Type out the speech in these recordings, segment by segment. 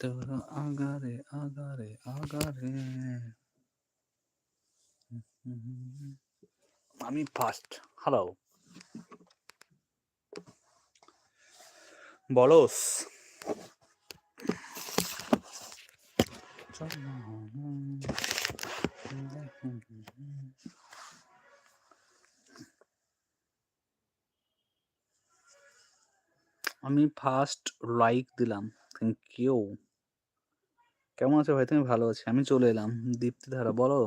তোর আগারে আগারে আগারে আমি first hello বলস আমি ফার্স্ট লাইক দিলাম থ্যাংক ইউ কেমন আছো ভাই? তুমি ভালো আছি? আমি চলে এলাম। দীপ্তি ধারা, বলো।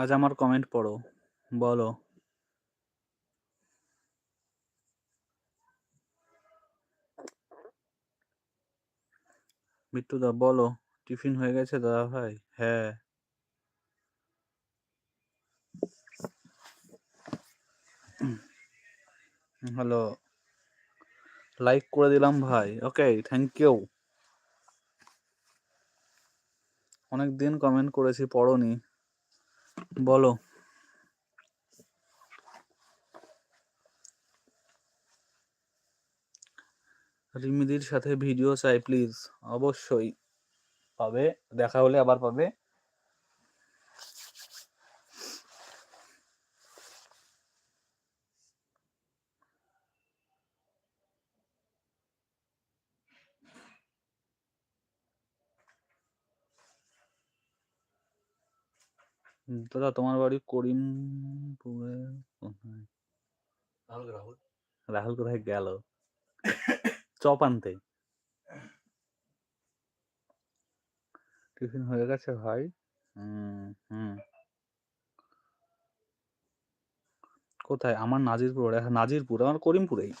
আজ আমার কমেন্ট পড়ো, বলো। বিট্টুদা বলো, টিফিন হয়ে গেছে দাদা ভাই? হ্যাঁ। হ্যালো। লাইক করে দিলাম ভাই। ওকে থ্যাংক ইউ অনেক দিন কমেন্ট করেছি, পড়নি। বলো। রিমিদির সাথে ভিডিও চাই প্লিজ। অবশ্যই। পাবে? দেখা হলে আবার পাবে। দাদা তোমার বাড়ি করিমপুরে কোথায়? রাহুল রাহুল। রাহুল কোথায় গেল? চপ আনতে টিফিন হয়ে গেছে ভাই। হুম কোথায়? আমার নাজিরপুর নাজিরপুর আমার করিমপুরেই।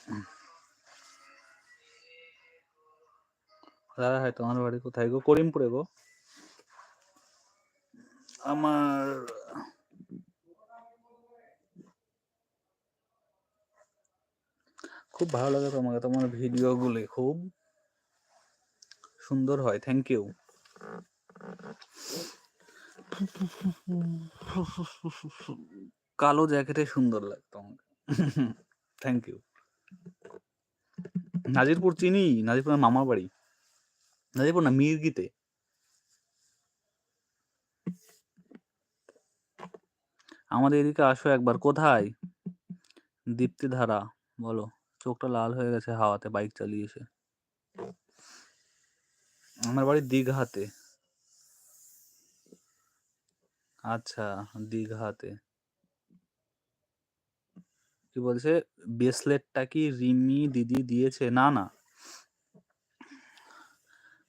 দাদা ভাই তোমার বাড়ি কোথায় গো? করিমপুরে গো। আমার খুব ভালো লাগে তোমাকে, তোমার ভিডিওগুলি খুব সুন্দর হয় থ্যাংক ইউ কালো জ্যাকেটে সুন্দর লাগে তোমাকে। থ্যাংক ইউ নাজিরপুর চিনি? নাজিরপুর মামার বাড়ি। নাজিরপুর না, মির্গিতে। আমাদের এদিকে আসো একবার, কোথায়? দীপ্তি ধারা বলো। চোখটা লাল হয়ে গেছে হাওয়াতে বাইক চালিয়ে এসে। আমার বাড়ি দীঘাতে। আচ্ছা দীঘাতে। কি বলছে? ব্রেসলেটটা কি রিমি দিদি দিয়েছে? না না।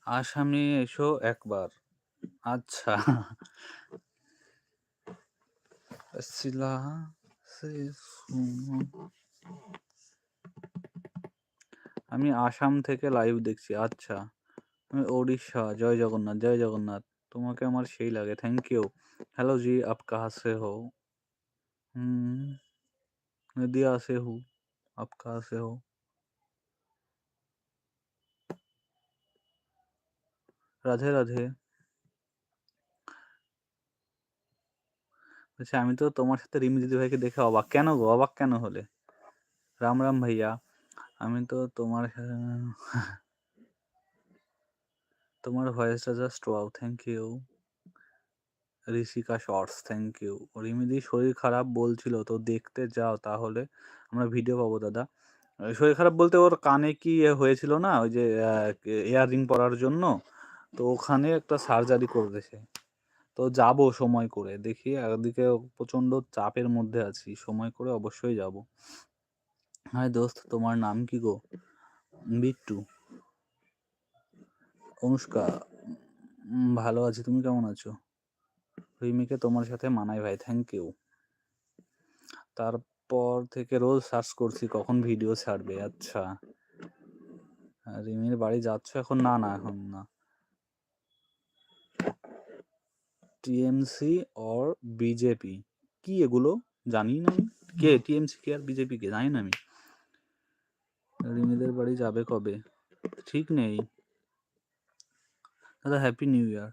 আসামে এসো একবার। আচ্ছা। সুনো। আমি আসাম থেকে লাইভ দেখছি আচ্ছা। আমি ওড়িশা, জয় জগন্নাথ জয় জগন্নাথ। তোমাকে আমার সেই লাগে থ্যাংক ইউ হ্যালো জি আপ কাহা সে হো হুম, নদিয়া সে হু, আপ কাহা সে হো রাধে রাধে। আচ্ছা আমি তো তোমার সাথে রিমি দিদি ভাইকে দেখে অবাক। কেন গো? অবাক কেন হলে? রাম রাম ভাইয়া। আমি তো তোমার তোমার ভয়েসটা just wow thank you Rishika shorts thank you রিমিদি শরীর খারাপ বলছিল, তো দেখতে যাও তাহলে, আমরা ভিডিও পাবো দাদা। শরীর খারাপ বলতে ওর কানে কি হয়েছিল না, ওই যে ইয়াররিং পরার জন্য? তো ওখানে একটা সার্জারি করেছে। তো যাব সময় করে, দেখি একদিকে প্রচণ্ড চাপের মধ্যে আছি, সময় করে অবশ্যই যাব। হাই দোস্ত, তোমার নাম কি গো? বিট্টু। অনুষ্কা ভালো আছি, তুমি কেমন আছো? রিমিকে তোমার সাথে মানাই ভাই থ্যাংক ইউ তারপর থেকে রোজ সার্চ করছি, কখন ভিডিও ছাড়বে আচ্ছা। আর রিমির বাড়ি যাচ্ছ এখন? না না, এখন না। TMC or BJP? কি এগুলো? জানি না কে? টিএমসি কে আর বিজেপি কে? জানি না আমি। রিমিদের বাড়ি যাবে কবে? ঠিক নেই। দাদা happy new year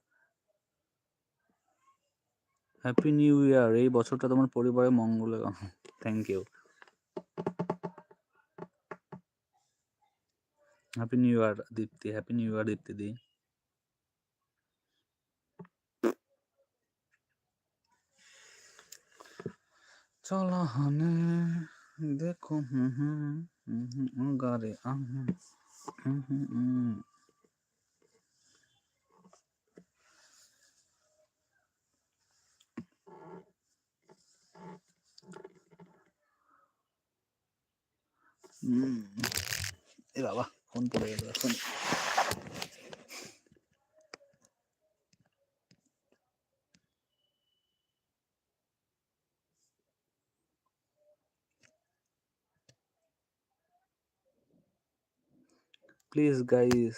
happy new year এই বছরটা তোমার পরিবারের মঙ্গলে thank you happy new year Dipti. Happy new year Dipti দি। চলো দেখো, হুম হুম। হুম হুম গারে আহ হুম হুম হুম হুম এ বাবা ফোন পড়ে গেল এখন প্লিজ গাইস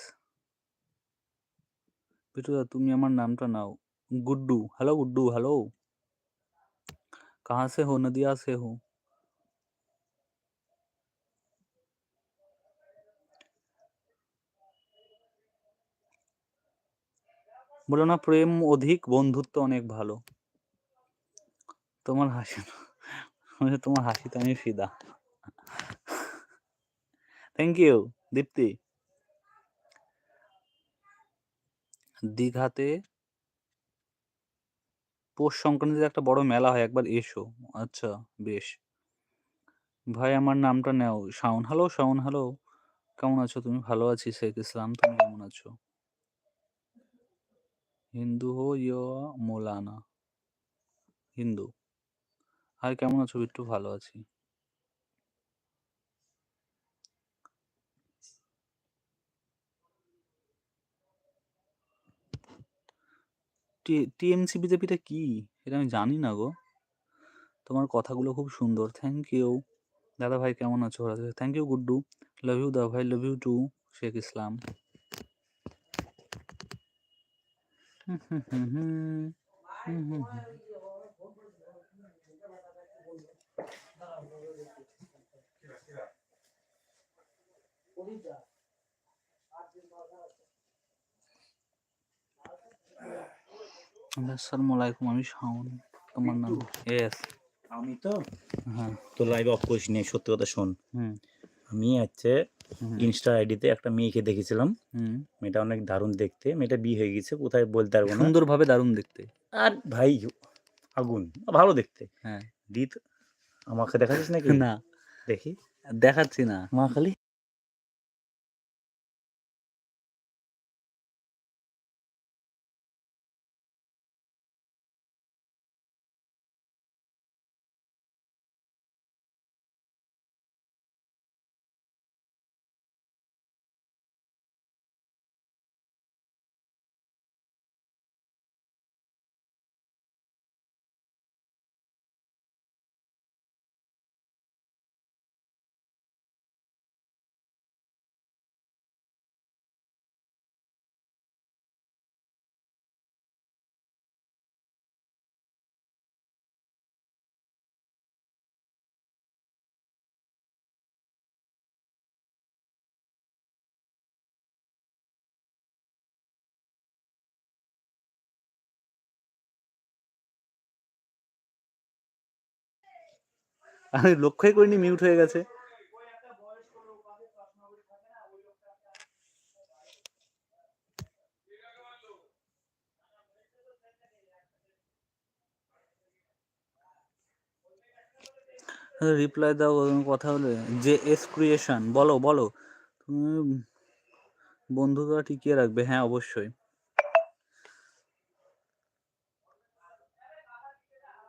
বিটুদা তুমি আমার নামটা নাও गुड्डू हेलो गुड्डू हेलो कहाँ से हो नदिया से हो বলো না প্রেম অধিক বন্ধুত্ব অনেক ভালো তোমার হাসি মানে তোমার হাসিতে আমি ফিদা থ্যাংক ইউ দীপ্তি দীঘাতে পৌষ সংক্রান্তিতে একটা বড় মেলা হয়, একবার এসো। আচ্ছা বেশ। ভাই, আমার নামটা নেও। শাওন হ্যালো শাওন হ্যালো কেমন আছো? তুমি ভালো আছি? শেখ ইসলাম, তুমি কেমন আছো? হিন্দু হো ইয়া মৌলানা। হিন্দু। আর কেমন আছো? বিট্টু ভালো আছি। টিএমসি বিজেপিটা কি? এটা আমি জানি না গো। তোমার কথাগুলো খুব সুন্দর। থ্যাংক ইউ দাদা ভাই কেমন আছো? Thank you Guddu. Love you দাদা ভাই love you too Sheikh Islam. হুম হুম হুম হুম হুম হুম হুম। আসসালামু আলাইকুম আমি শাওন তোমার নাম? এস আমি তো। হ্যাঁ। তো লাইভ অফ করিস নি সত্যি কথা শোন। হুম। আমি হচ্ছে ইনস্টা আইডিতে একটা মেয়েকে দেখেছিলাম। হুম। মেয়েটা অনেক দারুণ দেখতে মেয়েটা বিয়ে হয়ে গেছে কোথায় বলতে পারব না। সুন্দরভাবে দারুণ দেখতে। আর ভাই আগুন ভালো দেখতে। হ্যাঁ। দিত আমাকে দেখাচ্ছিস নাকি? না। দেখি। দেখাচ্ছি না। মা খালি আমি লক্ষ্যই করিনি মিউট হয়ে গেছে। রিপ্লাই দাও কথা হলে। যে এস ক্রিয়েশন বলো বলো। তুমি বন্ধুরা টিকিয়ে রাখবে। হ্যাঁ অবশ্যই।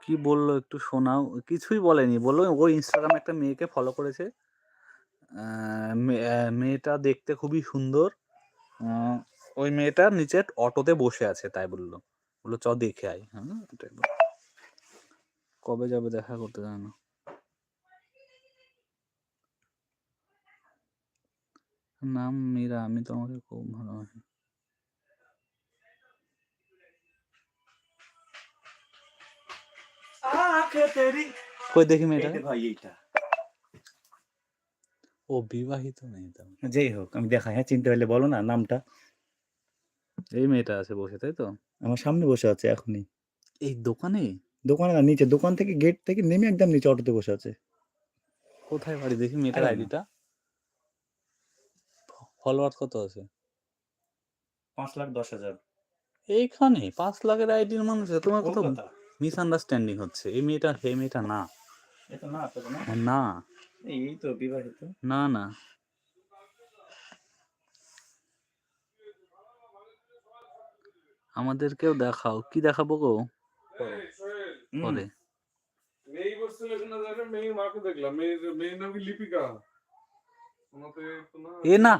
কি বলল একটু শোনাও। কিছুই বলেনি। বলল ও ইনস্টাগ্রামে একটা মেয়েকে ফলো করেছে। মেয়েটা দেখতে খুবই সুন্দর। ওই মেয়েটার নিচে অটোতে বসে আছে, তাই বলল। বলল, চ, দেখে আয়। হ্যাঁ কবে যাবে দেখা করতে জানো নাম মীরা, আমি তোমাকে খুব ভালোবাসি। কই দেখি মেয়েটা ভাই এইটা ও বিবাহিত মেয়ে তার মানে। হোক আমি দেখাই হ্যাঁ চিনতে পারলে বলো না নামটা এই মেয়েটা আছে বসে তাই তো আমার সামনে বসে আছে এখনই এই দোকানে দোকানে না নিচে দোকান থেকে গেট থেকে নেমে একদম নিচে অটোতে বসে আছে কোথায় বাড়ি দেখি মেয়েটার। আইডিটা ফলোয়ার কত আছে পাঁচ লাখ দশ হাজার এইখানে পাঁচ লাখের আইডির মানুষ আছে, তোমার কত কলকাতা মিসআন্ডারস্ট্যান্ডিং হচ্ছে। এই মেয়েটা হে মেয়েটা না। এটা না তো না না। এই তো বিবাহিত। না না। আমাদেরকেও দেখাও। কি দেখাবো গো? পরে। মেয়ে বসছিল এখানে যাবে মেয়ের মাকে দেখলাম। মেয়ের মেয়ের নাম কি লিপিকা? না এ না।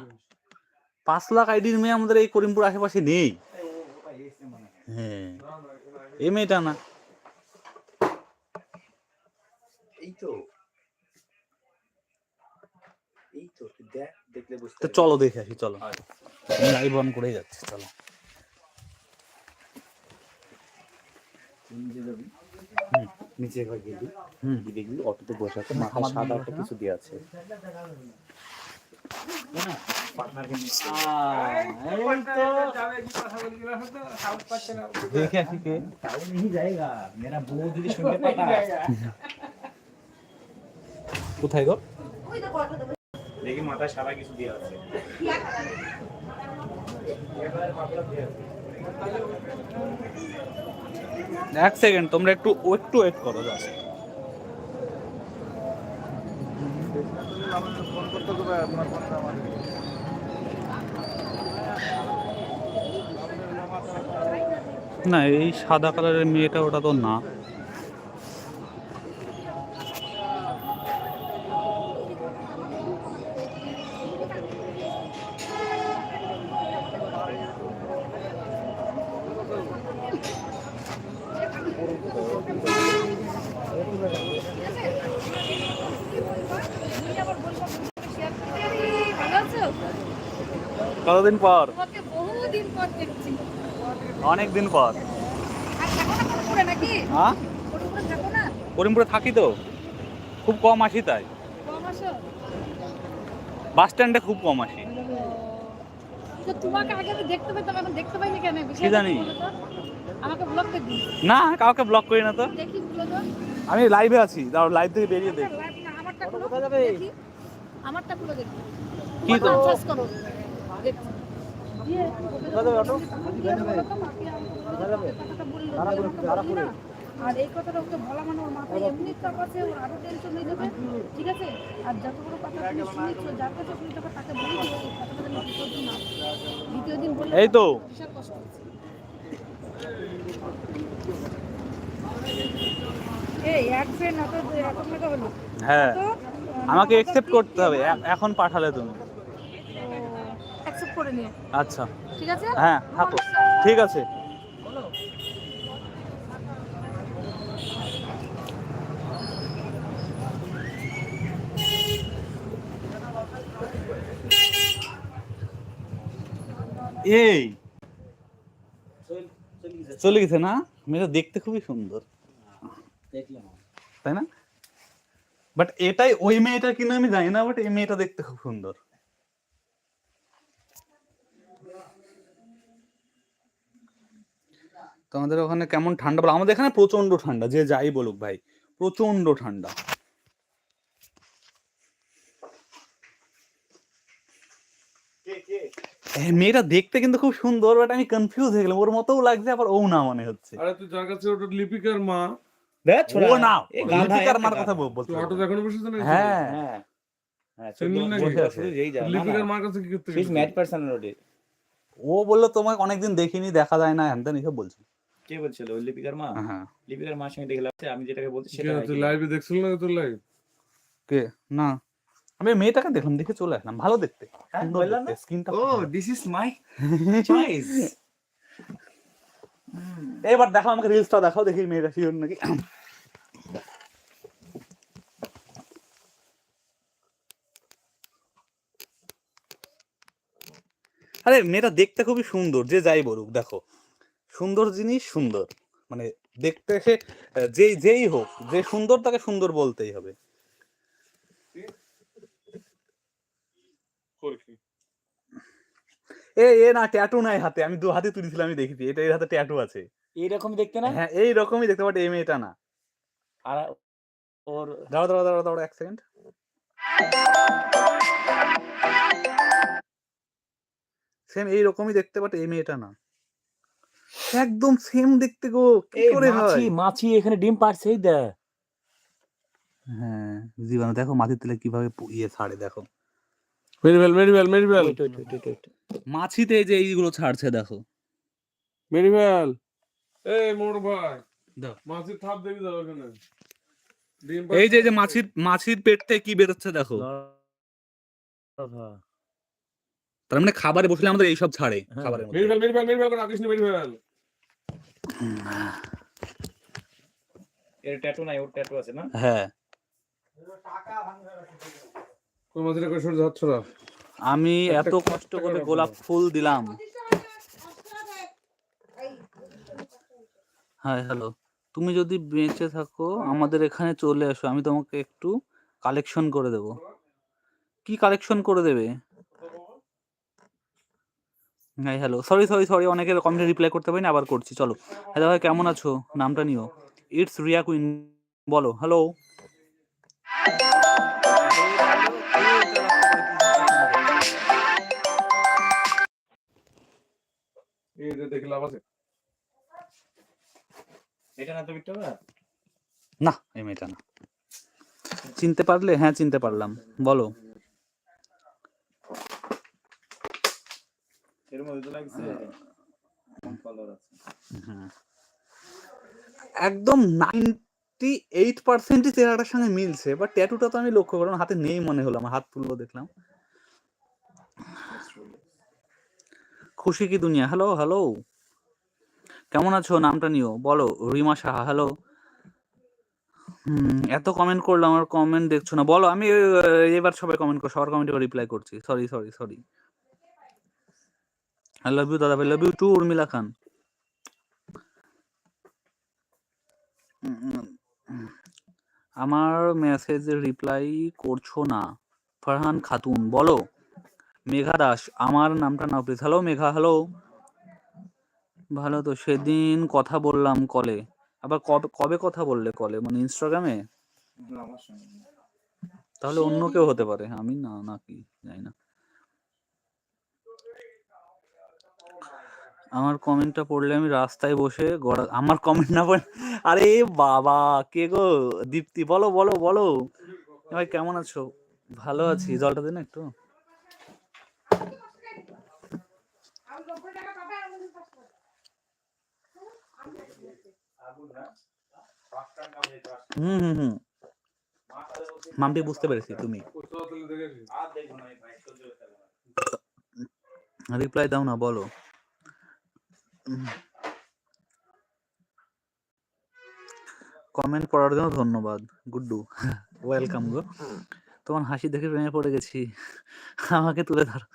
পাঁচ লাখ আইডির মেয়ে আমাদের এই করিমপুর আশেপাশে নেই। হয়। হ্যাঁ। না না এই মেয়েটা না। এই তো দেখ দেখলে বুঝতে চলো দেখে আসি চলো। লাইভ অন করেই যাচ্ছে চলো। নিচে ঘর গেলি দেখলি অটোতে বসে আছে সাদা একটা কিছু দিয়ে আছে। দেখে আসি কে? তাও নেই জায়গা। মেরা বউ যদি শুনতে পাতা কোথায় গো? দেখি মাথায় সাদা কিছু দিয়ে আছে। এক সেকেন্ড তোমরা একটু একটু ওয়েট করো জাস্ট না এই সাদা কালারের মেয়েটা ওটা তো না ভালো আছো কতদিন পর? তোমাকে বহুদিন পর দেখছি। অনেক দিন পর হ্যাঁ? করিমপুরে থাকো না? করিমপুরে থাকি তো। খুব কম আসি তাই। বাস স্ট্যান্ডে খুব কম আসি। তো তোমাকে আগে আমি দেখতে পেতাম এখন দেখতে পাইনি কেন? বিষয়টা কি জানি? বলো তো? আমাকে ব্লক করে দিই না কাউকে ব্লক করি না তো। দেখি বলো তো। আমি লাইভে আছি। দাও লাইভ থেকে বেরিয়ে দেখ। আমারটা live না, আমারটা খুলো। দেখি। আমারটা খুলো দেখি। কি তো? করো। আর এই কথাটা ওকে বলা মানে ওর মাথায় এমনি চাপ আছে ওর আরও টেনশন হয়ে যাবে ঠিক আছে আর যত কথা তুমি শুনেছো যার কাছে শুনেছো তাকে বলে দিও এই কথাটা যেন দ্বিতীয় দিন না দ্বিতীয় দিন বললে এই তো। বিশাল কষ্ট হচ্ছে এই এক ফ্রেন্ড এত এত টাকা হলো। হ্যাঁ। আমাকে একসেপ্ট করতে হবে। এখন পাঠালে তুমি। অ্যাকসেপ্ট করে নিও আচ্ছা। ঠিক আছে? হ্যাঁ থাকো। ঠিক আছে। এই। চলে গেছে না? মেয়েটা দেখতে খুবই সুন্দর। তাই না? বাট এটাই ওই মেয়েটা কিনা আমি জানি না বাট এই মেয়েটা দেখতে খুব সুন্দর। তো আমাদের ওখানে কেমন ঠান্ডা বলো? আমাদের এখানে প্রচণ্ড ঠান্ডা যে যাই বলুক ভাই প্রচণ্ড ঠান্ডা। মেয়েটা দেখতে কিন্তু খুব সুন্দর বাট আমি কনফিউজ হয়ে গেলাম। ওর মতোও লাগছে আবার ও না মনে হচ্ছে। আরে তুই যার কাছে ওটা লিপিকার মা। দেখ ও না। লিপিকার মার কথা বল- বলতে তুই হবে। অটো এখনও বসেছে না? হ্যাঁ। হ্যাঁ। ও বলল তোমাকে অনেকদিন দেখিনি দেখা যায় না হ্যান এসব বলছে কে বলছিল? ওই লিপিকার মা? হ্যাঁ লিপিকার মার সঙ্গে দেখলাম আমি যেটাকে বলছি সেটা তুই লাইভে দেখছিল না তোর লাইভ কে? না। আমি মেয়েটাকে দেখলাম দেখে চলে আসলাম। ভালো দেখতে। হ্যাঁ, দেখতে স্কিনটা ও দিস ইজ মাই চয়েস এবার দেখো আমাকে রিলসটা দেখাও দেখি মেয়েটা শিওর নাকি। আরে মেয়েটা দেখতে খুবই সুন্দর যে যাই বলুক দেখো। সুন্দর জিনিস সুন্দর। মানে দেখতে সে যেই যেই হোক যে সুন্দর তাকে সুন্দর বলতেই হবে। এ এ না ট্যাটু নাই হাতে। আমি দু হাতে তুলেছিলাম আমি দেখেছি। এটা এর হাতে ট্যাটু আছে। এইরকম দেখতে না? হ্যাঁ এই রকমই দেখতে পাচ্ছি এই মেয়েটা না। আর ওর দাঁড়া দাঁড়া দাঁড়া দাঁড়া এক সেকেন্ড সেম এই রকমই দেখতে পাচ্ছি এই মেয়েটা না। একদম সেম দেখতে গো কি করে মাছি হয়? মাছি এখানে ডিম পারছে এই দেখ। হ্যাঁ জীবাণু দেখো মাটির তেলে কীভাবে ইয়ে ছাড়ে দেখো। মেরিবেল মেরিবেল মেরিবেল। মাছিতে যে এইগুলো ছাড়ছে দেখো। মেরিবেল এই মোর ভাই দাও। মাছের থাপ দেখি যাও এখানে। এই যে যে মাছির মাছির পেট থেকে কি বেরোচ্ছে দেখো। তার মানে খাবারে বসলে আমাদের এইসব ছাড়ে হ্যাঁ। খাবারের মেরিবেল মেরিবেল মেরিবেল করে রাখিস নি এর ট্যাটু নাই ওর ট্যাটু আছে না? হ্যাঁ। আমি এত কষ্ট করে গোলাপ ফুল দিলাম। হ্যাঁ হ্যালো। তুমি যদি বেঁচে থাকো আমাদের এখানে চলে আসো আমি তোমাকে একটু কালেকশন করে দেব। কি কালেকশন করে দেবে? হ্যাঁ হ্যালো সরি সরি সরি অনেকের কমেন্টে রিপ্লাই করতে পারিনি আবার করছি চলো। হ্যালো ভাই কেমন আছো? নামটা নিও। ইটস রিয়া কুইন বলো হ্যালো এই যে দেখে আছে এটা না তো বিট্টুদা না এই মেয়েটা না। চিনতে পারলে? হ্যাঁ চিনতে পারলাম। বলো। এর মধ্যে তো লাগছে কালার আছে। হুম। একদম নাইনটি এইট পার্সেন্টই চেহারাটার সঙ্গে মিলছে বাট ট্যাটুটা তো আমি লক্ষ্য করলাম হাতে নেই মনে হলো আমার হাত তুললো দেখলাম। খুশি কি দুনিয়া? হ্যালো হ্যালো কেমন আছো? নামটা নিও। বলো রিমা সাহা হ্যালো হুম এত কমেন্ট করলাম আমার কমেন্ট দেখছ না। বলো আমি এবার সবাই কমেন্ট কর সবার কমেন্টে রিপ্লাই করছি। Sorry sorry sorry I love you দাদা ভাই love you too Urmila Khan. আমার মেসেজে রিপ্লাই করছ না। ফারহান খাতুন বলো। মেঘা দাস আমার নামটা নাও প্লিজ হ্যালো মেঘা হ্যালো ভালো তো সেদিন কথা বললাম কলে আবার কবে কবে কথা বললে কলে মানে ইনস্টাগ্রামে তাহলে অন্য কেউ হতে পারে। আমি না নাকি জানি না। আমার কমেন্টটা পড়লে আমি রাস্তায় বসে গড়া আমার কমেন্ট না পড়ে আরে বাবা কে গো? দীপ্তি বলো বলো বলো। ভাই কেমন আছো? ভালো আছি। জলটা দিন একটু। হুম হুম হুম। মামটি বুঝতে পেরেছি তুমি। রিপ্লাই দাও না বলো। কমেন্ট পড়ার জন্য ধন্যবাদ গুড্ডু। ওয়েলকাম গো। তোমার হাসি দেখে প্রেমে পড়ে গেছি। আমাকে তুলে ধরো।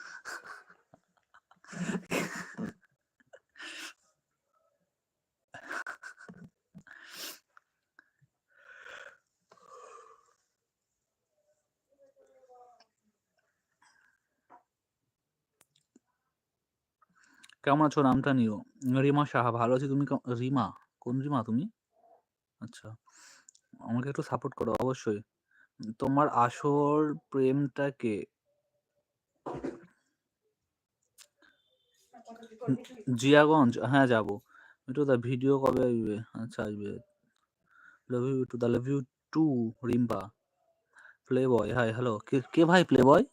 কেমন আছো? নামটা নিও। রিমা সাহা, ভালো আছি। তুমি রিমা? কোন রিমা তুমি? আচ্ছা আমাকে একটু সাপোর্ট করো অবশ্যই। তোমার আসল প্রেমটা কে? জিয়াগঞ্জ হ্যাঁ যাব। একটু দা ভিডিও কবে আসবে? আচ্ছা আসবে। Love you too the love you too Rimpa. Playboy hi hello কে কে ভাই? প্লে বয়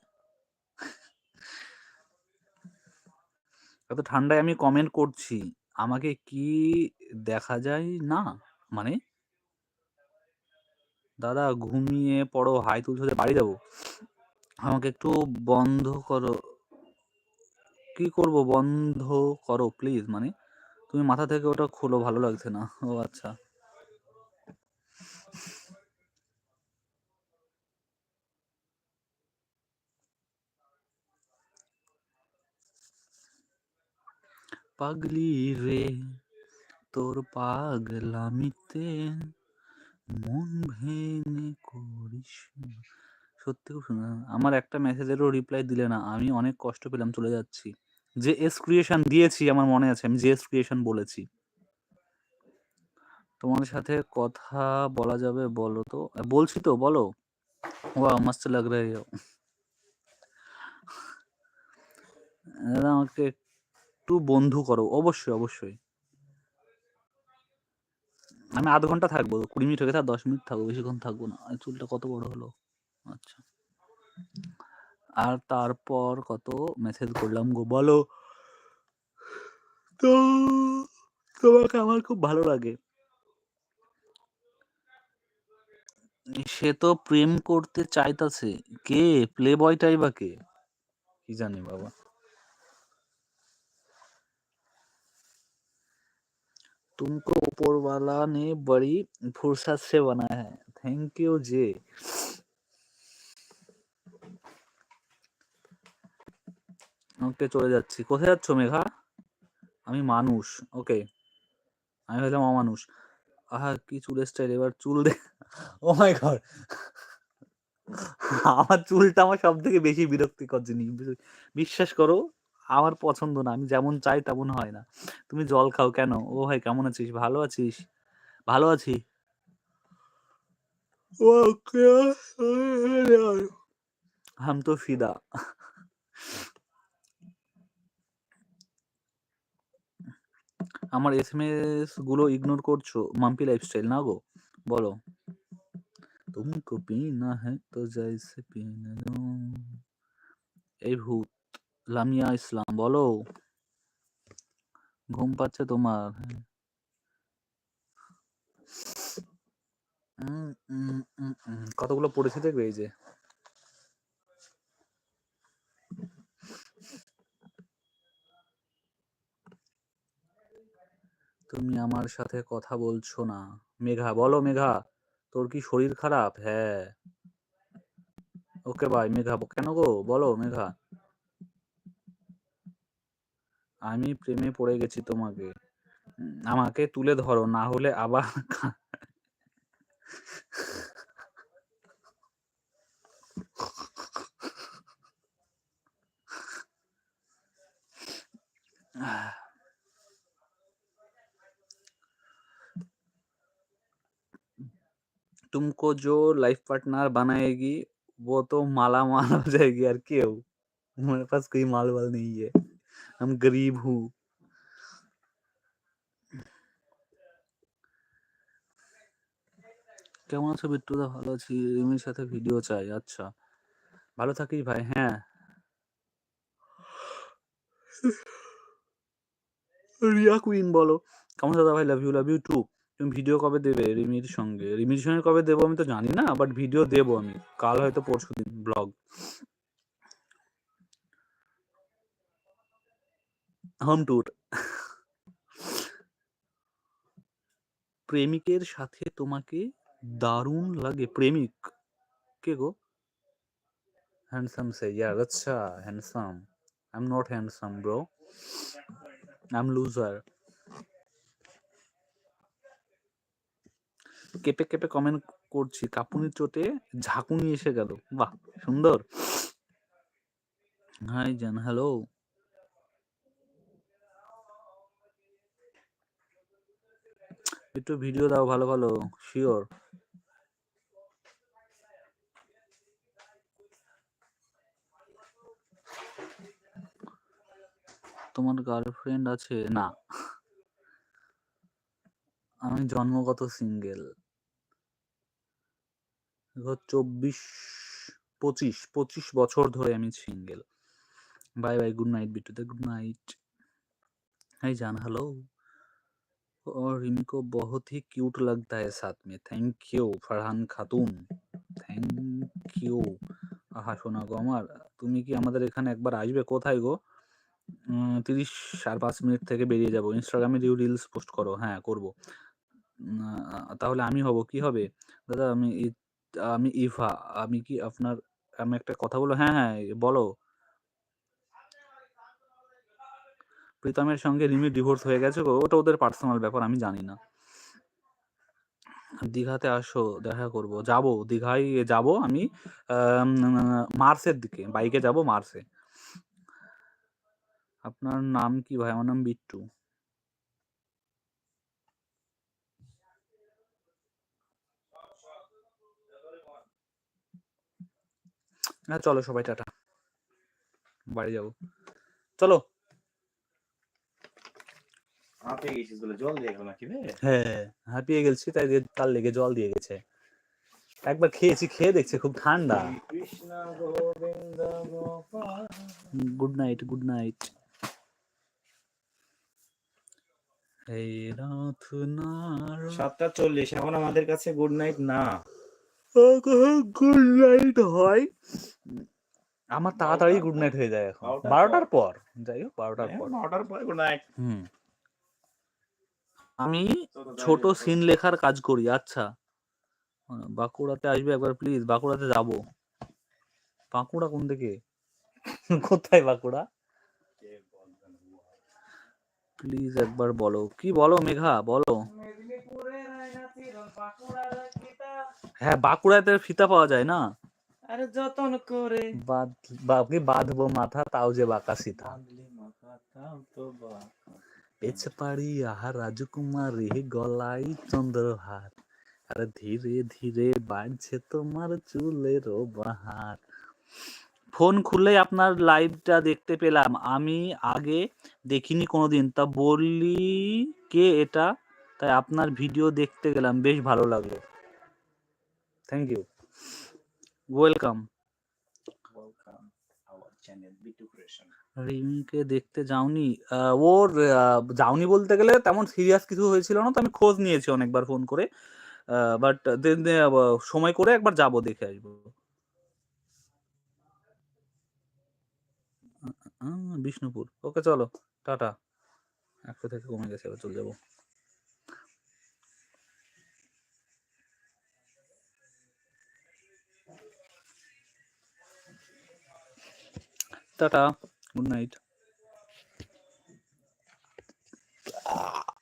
এত ঠান্ডায় আমি কমেন্ট করছি। আমাকে কি দেখা যায় না? মানে? দাদা ঘুমিয়ে পড়ো, হাই তুলছো বাড়ি যাব। আমাকে একটু বন্ধ করো। কি করব? বন্ধ করো প্লিজ মানে? তুমি মাথা থেকে ওটা খোলো, ভালো লাগছে না। ও আচ্ছা। পাগলি রে, তোর পাগলামিতে মন ভেঙে করিস সত্যি খুব সুন্দর। আমার একটা মেসেজেরও রিপ্লাই দিলে না। আমি অনেক কষ্ট পেলাম, চলে যাচ্ছি। যে এস ক্রিয়েশন দিয়েছি, আমার মনে আছে। আমি যে এস ক্রিয়েশন বলেছি। তোমার সাথে কথা বলা যাবে, বলো তো? বলছি তো, বলো। ওয়াও! মস্ত লাগ হো। দাদা, আমাকে একটু বন্ধু করো। অবশ্যই, অবশ্যই। আমি ০.৫ ঘণ্টা থাকব। ২০ মিনিট হয়ে গেছে ১০ মিনিট থাকব। বেশিক্ষণ থাকব না। চুলটা কত বড় হলো। আচ্ছা। আর তারপর কত মেসেজ করলাম গো বলো। তো তোমাকে আমার খুব ভালো লাগে। সে তো প্রেম করতে চাইতাছে। কে? প্লে বয়টাই বা কে? কি জানি বাবা। तुमको ऊपर वाला ने बड़ी फुर्सत से बनाया है। थैंक यू जे। ওকে চলে যাচ্ছি। কোথায় যাচ্ছ মেঘা? আমি মানুষ। ওকে। আমি হলাম অমানুষ। আহা! কি চুলের স্টাইল এবার চুল দে ওহ মাই গড! আমার চুলটা আমার সবথেকে বেশি বিরক্তিকর জিনিস। বি বিশ্বাস করো আমার পছন্দ না। আমি যেমন চাই তেমন হয় না। তুমি জল খাও কেন? ও ভাই কেমন আছিস? ভালো আছিস? ভালো আছি। ওকে হাম তো ফিদা। আমার এসএমএস গুলো ইগনোর করছো। মাম্পি লাইফস্টাইল না গো? বলো। तुमको पीना है तो जैसे पीने दो। এই ভূত লামিয়া ইসলাম, বলো। ঘুম পাচ্ছে তোমার? কতগুলো পড়েছি দেখবে এই যে। তুমি আমার সাথে কথা বলছো না। মেঘা, বলো মেঘা। তোর কি শরীর খারাপ? হ্যাঁ। ওকে ভাই মেঘা। কেন গো? বলো, মেঘা। আমি প্রেমে পড়ে গেছি তোমাকে। উম আমাকে তুলে ধরো না হলে আবার কা तुमको जो लाइफ पार्टनर बनाएगी वो तो मालामाल हो जाएगी यार क्यों? हमारे पास कोई माल-वाल नहीं है। हम गरीब हूँ। কেমন আছো বিট্টুদা? ভালো আছি। রিমির সাথে ভিডিও চাই। আচ্ছা। ভালো থাকিস ভাই। হ্যাঁ। রিয়া কুইন বলো। কেমন আছো দাদা ভাই? Love you, love you too. তুমি ভিডিও কবে দেবে রিমির সঙ্গে? রিমির সঙ্গে কবে দেবো আমি তো জানি না। বাট ভিডিও দেবো আমি। কাল হয়তো পরশুদিন ব্লগ। Home tour. প্রেমিকের সাথে তোমাকে দারুণ লাগে। প্রেমিক? কে গো? হ্যান্ডসাম সে ইয়ার আচ্ছা handsome. I am not handsome bro. I am loser. কেঁপে, কেঁপে কমেন্ট করছি। কাঁপুনির চোটে ঝাঁকুনি এসে গেল। বাহ! সুন্দর। হাই জান, হ্যালো। একটু ভিডিও দাও ভালো ভালো শিওর তোমার গার্লফ্রেন্ড আছে? না। আমি জন্মগত সিঙ্গেল চব্বিশ, পঁচিশ পঁচিশ বছর ধরে আমি single bye bye good night বিটুতে good night হ্যাঁ জান হ্যালো और रिमी को बहुत ही क्यूट लगता है साथ में thank you Farhan Khatun thank you আহা শোনা গো আমার তুমি কি আমাদের এখানে একবার আসবে কোথায় গো উম, তিরিশ আর পাঁচ মিনিট থেকে বেরিয়ে যাব ইনস্টাগ্রামে রিউ রিলস পোস্ট করো হ্যাঁ করব উম, আহ, তাহলে আমি হব কি হবে দাদা আমি ই- আমি ইভা আমি কি আপনার আমি একটা কথা বলো হ্যাঁ হ্যাঁ বলো প্রীতমের সঙ্গে রিমির ডিভোর্স হয়ে গেছে গো। ওটা ওদের পার্সোনাল ব্যাপার, আমি জানি না। দীঘাতে আসো, দেখা করব। যাব, দীঘায় যাব আমি মার্চের দিকে, বাইকে যাব মার্চে আপনার নাম কি ভাই? আমার নাম বিট্টু। হ্যাঁ চলো সবাই, টাটা। বাড়ি যাব। চলো। হাঁপিয়ে গেছিস বলে জল দিয়ে গেল নাকি রে? হ্যাঁ হাঁপিয়ে গেছি তাই তার লেগে জল দিয়ে গেছে। একবার খেয়েছি খেয়ে দেখছে খুব ঠান্ডা। Good night good night. এই রাত নার সাতটা চল্লিশ এখন আমাদের কাছে গুড নাইট না। গুড নাইট হয়। আমার তাড়াতাড়ি গুড নাইট হয়ে যায় এখন। বারোটার বারোটার পর? যাই হোক বারোটার পর। নটার পরে গুড নাইট। হুম। আমি ছোট সিন লেখার কাজ করি আচ্ছা। বাঁকুড়াতে আসবে একবার প্লিজ বাঁকুড়াতে যাব। বাঁকুড়া কোন দিকে? কোথায় বাঁকুড়া? প্লিজ একবার বলো। কি বলো মেঘা? বলো। হ্যাঁ বাঁকুড়াতে ফিতা পাওয়া যায় না? আরে যতন করে। বাঁধ বা- কি বাঁধবো মাথা তাও যে বাঁকা সীতা। মাথা তাও তো বাঁকা। পেছে পাড়ি আহা রাজকুমারী গলায় চন্দ্রহার। আর ধীরে ধীরে বাড়ছে তোমার চুলের বাহার। ফোন খুলে আপনার লাইভটা দেখতে পেলাম। আমি আগে দেখিনি কোনোদিন। তা বললি কে এটা? তাই আপনার ভিডিও দেখতে গেলাম। বেশ ভালো লাগল। Thank you welcome Welcome our channel, Bitu Creation. রিমিকে দেখতে যাওনি। ওর যাওনি বলতে গেলে তেমন সিরিয়াস কিছু হয়েছিল না, তো আমি খোঁজ নিয়েছি অনেকবার ফোন করে। বাট সময় করে একবার যাব দেখে আসব। বিষ্ণুপুর। ওকে, চলো। টাটা। একশো থেকে কমে গেছে, এবার চলে যাব। টাটা। Good night. Ah.